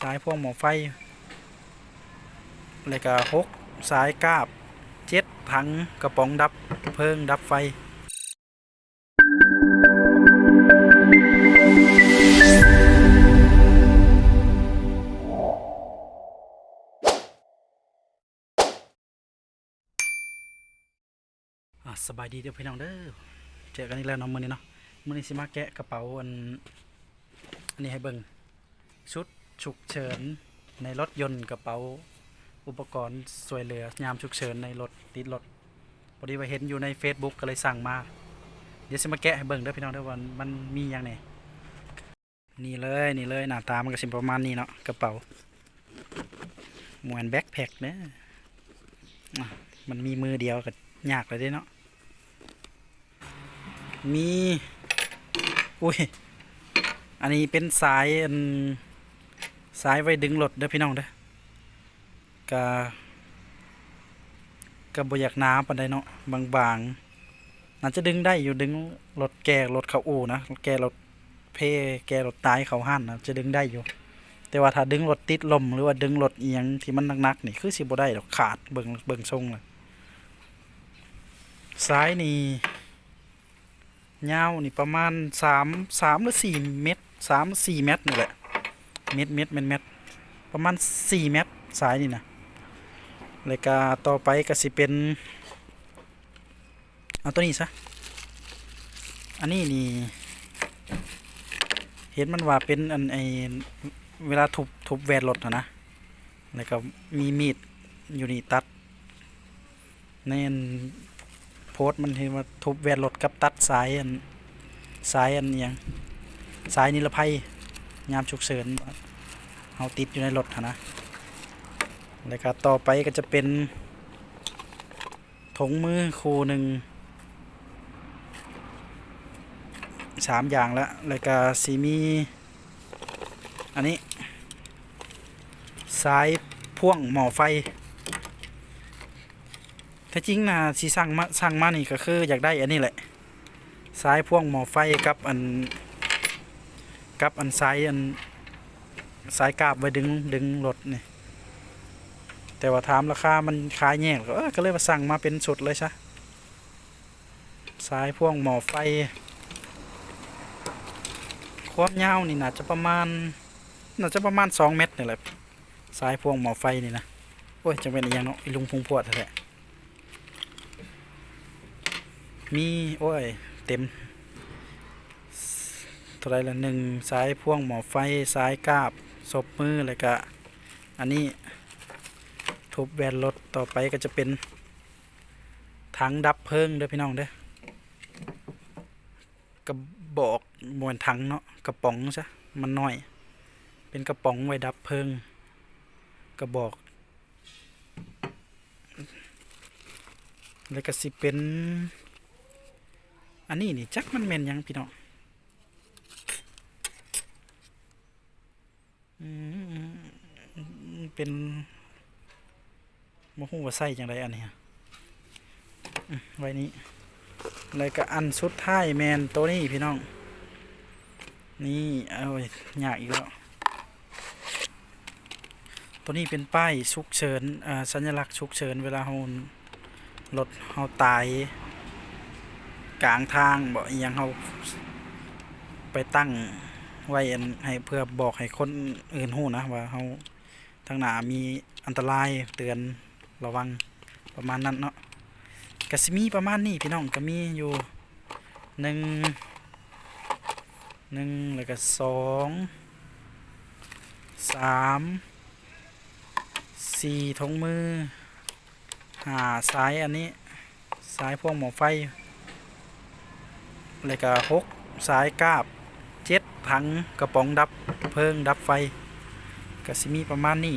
สายพวงหมอไฟแล้วก็หกสายกาบเจ็ดถังกระป๋องดับเพลิงดับไฟอะสบายดีเด้อพี่น้องเด้อเจอกันอีกแล้วเนาะมื้อนี้เนาะมื้อนี้สิมาแกะกระเป๋าอันอันนี้ให้เบิ่งชุด ฉุกเฉินในรถยนต์กระเป๋า อุปกรณ์สวยเหลือยามฉุกเฉินในรถติดรถพอดีว่าเห็นอยู่ใน Facebook ก็เลยสั่งมา เดี๋ยวสิมาแกะให้เบิ่งเด้อพี่น้องเด้อว่ามันมีหยังแหน่นี่เลยนี่เลยหน้าตามันก็สิประมาณนี้เนาะกระเป๋าหมือนแบ็คแพ็คเด้ออะมันมีมือเดียวก็ยากเลยเด้เนาะมี อุ้ย อันนี้เป็นสายอัน สายไว้ดึงรถเด้อพี่น้องเด้อกะกะบ่อยากหนาปานใดเนาะบางๆน่าจะดึงได้อยู่ดึงรถแก่รถเขาอู่นะแก่รถเพแก่รถตายเขาหั่นนะจะดึงได้อยู่ แต่ว่าถ้าดึงรถติดลมหรือว่าดึงรถเอียงที่มันหนักๆนี่คือสิบ่ได้ดอกขาดเบิ่งเบิ่งทรงเลยซ้ายนี่ยาวนี่ประมาณสามสามหรือสี่เมตรสามสี่เมตรนี่แหละ เมตรเมตรเมตรเมตรประมาณสี่เมตรสายนี่นะรายการต่อไปก็สิเป็นเอาตัวนี้ซะอันนี้นี่เห็นมันว่าเป็นอันไอเวลาทุบทุบแวนรถนะนะแล้วก็มีมีดอยู่นี่ตัดในอันโพสต์มันเห็นว่าทุบแวนรถกับตัดสายอันสายอันอิหยังสายนิรภัย ยามฉุกเฉินเอาติดอยู่ในรถนะแล้วก็ต่อไปก็จะเป็นถุงมือคู่หนึ่งสามอย่างแล้วแล้วก็สีมี อันนี้ สายพ่วงหมอไฟถ้าจริงนะสีสั่งมาสั่งมานี่ก็คืออยากได้อันนี้แหละ สายพ่วงหมอไฟกับอัน กับอันสายอันสายกาบไว้ดึงดึงรถนี่แต่ว่าถามราคามันขายแย่ก็เออก็เลยมาสั่งมาเป็นชุดเลยซะสายพ่วงหมอไฟ ความยาวนี่น่าจะประมาณน่าจะประมาณสองเมตรนี่แหละสายพ่วงหมอไฟนี่นะโอ้ยจะเป็นอย่างเนาะลุงพงพวดแท้ๆมีโอ้ยเต็ม เท่าไรละหนึ่งสายพ่วงหมอไฟสายกาบศพมือแล้วก็อันนี้ทุบแวนรถต่อไปก็จะเป็นถังดับเพลิงเด้อพี่น้องเด้อกระบอกมวนถังเนาะกระป๋องซะมันน้อย เป็นกระป๋องไว้ดับเพลิงกระบอกแล้วก็สิเป็น อันนี้นี่จักมันแม่นยังพี่น้องอืม เป็นโมโหว่าใส่จังไดอันนี้ฮะอืมไว้นี้แล้วก็อันสุดท้ายแมนตัวนี้พี่น้อง นี่เอาไว้ยากอีกแล้วตัวนี้เป็นป้ายฉุกเฉินอ่าสัญลักษณ์ฉุกเฉินเวลาเฮารถเฮาตาย กลางทางบ่อิหยังเฮาไปตั้งไว้ให้เพื่อบอกให้คนอื่นฮู้นะว่าเฮา ทางหน้ามีอันตรายเตือนระวังประมาณนั้นเนาะก็สิมีประมาณนี้พี่น้องก็มีอยู่หนึ่งหนึ่งแล้วก็สองสามสี่ทงมือห้าสายอันนี้สายพวงหมอไฟแล้วก็หกสายกาบเจ็ดถังกระป๋องดับเพลิงดับไฟ ก็สิมีประมาณนี้